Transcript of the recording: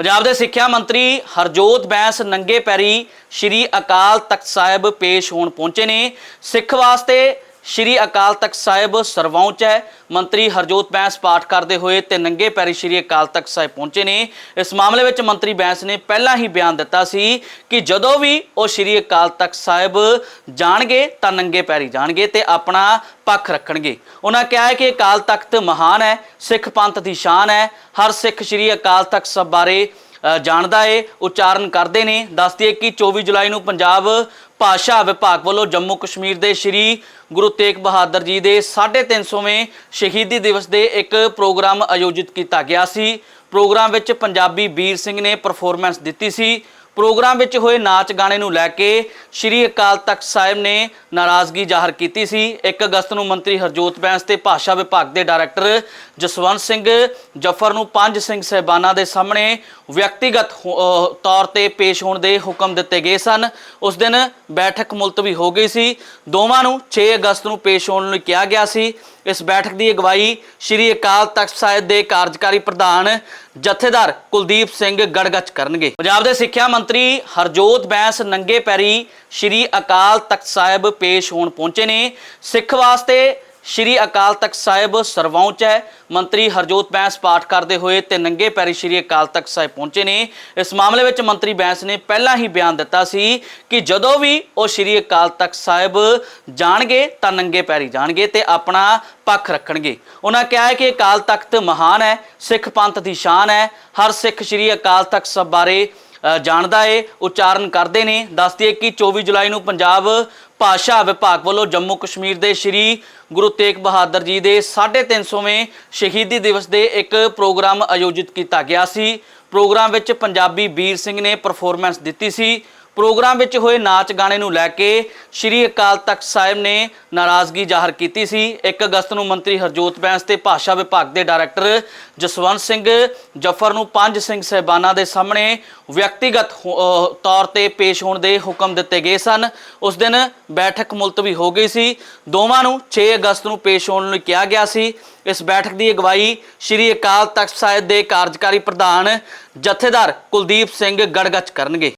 ਪੰਜਾਬ ਦੇ ਸਿੱਖਿਆ ਮੰਤਰੀ ਹਰਜੋਤ ਬੈਂਸ ਨੰਗੇ ਪੈਰੀ ਸ਼੍ਰੀ ਅਕਾਲ ਤਖਤ ਸਾਹਿਬ ਪੇਸ਼ ਹੋਣ ਪਹੁੰਚੇ ਨੇ। ਸਿੱਖ ਵਾਸਤੇ ਸ਼੍ਰੀ ਅਕਾਲ ਤਖਤ ਸਾਹਿਬ ਸਰਵਉੱਚ ਹੈ। ਮੰਤਰੀ ਹਰਜੋਤ ਬੈਂਸ ਪਾਠ ਕਰਦੇ ਹੋਏ ਤੇ ਨੰਗੇ ਪੈਰੀ ਸ਼੍ਰੀ ਅਕਾਲ ਤਖਤ ਸਾਹਿਬ ਪਹੁੰਚੇ ਨੇ। ਇਸ ਮਾਮਲੇ ਵਿੱਚ ਮੰਤਰੀ ਬੈਂਸ ਨੇ ਪਹਿਲਾਂ ਹੀ ਬਿਆਨ ਦਿੱਤਾ ਸੀ ਕਿ ਜਦੋਂ ਵੀ ਉਹ ਸ਼੍ਰੀ ਅਕਾਲ ਤਖਤ ਸਾਹਿਬ ਜਾਣਗੇ ਤਾਂ ਨੰਗੇ ਪੈਰੀ ਜਾਣਗੇ ਤੇ ਆਪਣਾ ਪੱਖ ਰੱਖਣਗੇ। ਉਹਨਾਂ ਕਿਹਾ ਹੈ ਕਿ ਅਕਾਲ ਤਖਤ ਮਹਾਨ ਹੈ, ਸਿੱਖ ਪੰਥ ਦੀ ਸ਼ਾਨ ਹੈ, ਹਰ ਸਿੱਖ ਸ਼੍ਰੀ ਅਕਾਲ ਤਖਤ ਸਾਹਿਬ ਬਾਰੇ ਜਾਣਦਾ ਏ, ਉਚਾਰਨ ਕਰਦੇ ਨੇ। ਦੱਸਦੀ ਹੈ ਕਿ 24 ਜੁਲਾਈ ਨੂੰ ਪੰਜਾਬ ਭਾਸ਼ਾ ਵਿਭਾਗ ਵੱਲੋਂ ਜੰਮੂ ਕਸ਼ਮੀਰ ਦੇ ਸ਼੍ਰੀ ਗੁਰੂ ਤੇਗ ਬਹਾਦਰ ਜੀ ਦੇ 350ਵੇਂ ਸ਼ਹੀਦੀ ਦਿਵਸ ਦੇ ਇੱਕ ਪ੍ਰੋਗਰਾਮ ਆਯੋਜਿਤ ਕੀਤਾ ਗਿਆ ਸੀ। ਪ੍ਰੋਗਰਾਮ ਵਿੱਚ ਪੰਜਾਬੀ ਵੀਰ ਸਿੰਘ ਨੇ ਪਰਫਾਰਮੈਂਸ ਦਿੱਤੀ ਸੀ। ਪ੍ਰੋਗਰਾਮ ਵਿੱਚ ਹੋਏ ਨਾਚ ਗਾਣੇ ਨੂੰ ਲੈ ਕੇ ਸ਼੍ਰੀ ਅਕਾਲ ਤਖਤ ਸਾਹਿਬ ਨੇ ਨਾਰਾਜ਼ਗੀ ਜ਼ਾਹਰ ਕੀਤੀ ਸੀ। 1 ਅਗਸਤ ਨੂੰ ਮੰਤਰੀ ਹਰਜੋਤ ਬੈਂਸ ਤੇ ਭਾਸ਼ਾ ਵਿਭਾਗ ਦੇ ਡਾਇਰੈਕਟਰ ਜਸਵੰਤ ਸਿੰਘ, ਜਫਰ ਨੂੰ ਪੰਜ ਸਿੰਘ ਸਹਿਬਾਨਾਂ ਦੇ ਸਾਹਮਣੇ ਵਿਅਕਤੀਗਤ ਹੋ- ਤੌਰ ਤੇ ਪੇਸ਼ ਹੋਣ ਦੇ ਹੁਕਮ ਦਿੱਤੇ ਗਏ ਸਨ। ਉਸ ਦਿਨ ਬੈਠਕ ਮੁਲਤਵੀ ਹੋ ਗਈ ਸੀ। ਦੋਵਾਂ ਨੂੰ 6 ਅਗਸਤ ਨੂੰ ਪੇਸ਼ ਹੋਣ ਲਈ ਕਿਹਾ ਗਿਆ ਸੀ। ਇਸ ਬੈਠਕ ਦੀ ਅਗਵਾਈ ਸ਼੍ਰੀ ਅਕਾਲ ਤਖਤ ਸਾਹਿਬ ਦੇ ਕਾਰਜਕਾਰੀ ਪ੍ਰਧਾਨ ਜਥੇਦਾਰ ਕੁਲਦੀਪ ਸਿੰਘ ਗੜਗੱਚ ਕਰਨਗੇ। ਪੰਜਾਬ ਦੇ ਸਿੱਖਿਆ ਮੰਤਰੀ ਹਰਜੋਤ ਬੈਂਸ ਨੰਗੇ ਪੈਰੀ ਸ਼੍ਰੀ ਅਕਾਲ ਤਖਤ ਸਾਹਿਬ ਪੇਸ਼ ਹੋਣ ਪਹੁੰਚੇ ਨੇ। ਸਿੱਖ ਵਾਸਤੇ ਸ਼੍ਰੀ ਅਕਾਲ ਤਖਤ ਸਾਹਿਬ ਸਰਵਉੱਚ ਹੈ। ਮੰਤਰੀ ਹਰਜੋਤ ਬੈਂਸ ਪਾਠ ਕਰਦੇ ਹੋਏ ਤੇ ਨੰਗੇ ਪੈਰੀ ਸ਼੍ਰੀ ਅਕਾਲ ਤਖਤ ਸਾਹਿਬ ਪਹੁੰਚੇ ਨੇ। ਇਸ ਮਾਮਲੇ ਵਿੱਚ ਮੰਤਰੀ ਬੈਂਸ ਨੇ ਪਹਿਲਾਂ ਹੀ ਬਿਆਨ ਦਿੱਤਾ ਸੀ ਕਿ ਜਦੋਂ ਵੀ ਉਹ ਸ਼੍ਰੀ ਅਕਾਲ ਤਖਤ ਸਾਹਿਬ ਜਾਣਗੇ ਤਾਂ ਨੰਗੇ ਪੈਰੀ ਜਾਣਗੇ ਤੇ ਆਪਣਾ ਪੱਖ ਰੱਖਣਗੇ। ਉਹਨਾਂ ਕਿਹਾ ਹੈ ਕਿ ਅਕਾਲ ਤਖਤ ਮਹਾਨ ਹੈ, ਸਿੱਖ ਪੰਥ ਦੀ ਸ਼ਾਨ ਹੈ, ਹਰ ਸਿੱਖ ਸ਼੍ਰੀ ਅਕਾਲ ਤਖਤ ਸਾਹਿਬ ਬਾਰੇ ਜਾਣਦਾ ਏ, ਉਚਾਰਨ ਕਰਦੇ ਨੇ। ਦੱਸਦੀ ਹੈ ਕਿ 24 ਜੁਲਾਈ ਨੂੰ ਪੰਜਾਬ ਭਾਸ਼ਾ ਵਿਭਾਗ ਵੱਲੋਂ ਜੰਮੂ ਕਸ਼ਮੀਰ ਦੇ ਸ਼੍ਰੀ ਗੁਰੂ ਤੇਗ ਬਹਾਦਰ ਜੀ ਦੇ 350ਵੇਂ ਸ਼ਹੀਦੀ ਦਿਵਸ ਦੇ ਇੱਕ ਪ੍ਰੋਗਰਾਮ ਆਯੋਜਿਤ ਕੀਤਾ ਗਿਆ ਸੀ। ਪ੍ਰੋਗਰਾਮ ਵਿੱਚ ਪੰਜਾਬੀ ਵੀਰ ਸਿੰਘ ਨੇ ਪਰਫਾਰਮੈਂਸ ਦਿੱਤੀ ਸੀ। ਪ੍ਰੋਗਰਾਮ ਵਿੱਚ ਹੋਏ ਨਾਚ ਗਾਣੇ ਨੂੰ ਲੈ ਕੇ ਸ਼੍ਰੀ ਅਕਾਲ ਤਖਤ ਸਾਹਿਬ ਨੇ ਨਾਰਾਜ਼ਗੀ ਜ਼ਾਹਰ ਕੀਤੀ ਸੀ। 1 ਅਗਸਤ ਨੂੰ ਮੰਤਰੀ ਹਰਜੋਤ ਬੈਂਸ ਤੇ ਭਾਸ਼ਾ ਵਿਭਾਗ ਦੇ ਡਾਇਰੈਕਟਰ ਜਸਵੰਤ ਸਿੰਘ, ਜਫਰ ਨੂੰ ਪੰਜ ਸਿੰਘ ਸਹਿਬਾਨਾਂ ਦੇ ਸਾਹਮਣੇ ਵਿਅਕਤੀਗਤ ਹੋ- ਤੌਰ ਤੇ ਪੇਸ਼ ਹੋਣ ਦੇ ਹੁਕਮ ਦਿੱਤੇ ਗਏ ਸਨ। ਉਸ ਦਿਨ ਬੈਠਕ ਮੁਲਤਵੀ ਹੋ ਗਈ ਸੀ। ਦੋਵਾਂ ਨੂੰ 6 ਅਗਸਤ ਨੂੰ ਪੇਸ਼ ਹੋਣ ਲਈ ਕਿਹਾ ਗਿਆ ਸੀ। ਇਸ ਬੈਠਕ ਦੀ ਅਗਵਾਈ ਸ਼੍ਰੀ ਅਕਾਲ ਤਖਤ ਸਾਹਿਬ ਦੇ ਕਾਰਜਕਾਰੀ ਪ੍ਰਧਾਨ ਜਥੇਦਾਰ ਕੁਲਦੀਪ ਸਿੰਘ ਗੜਗੱਚ ਕਰਨਗੇ।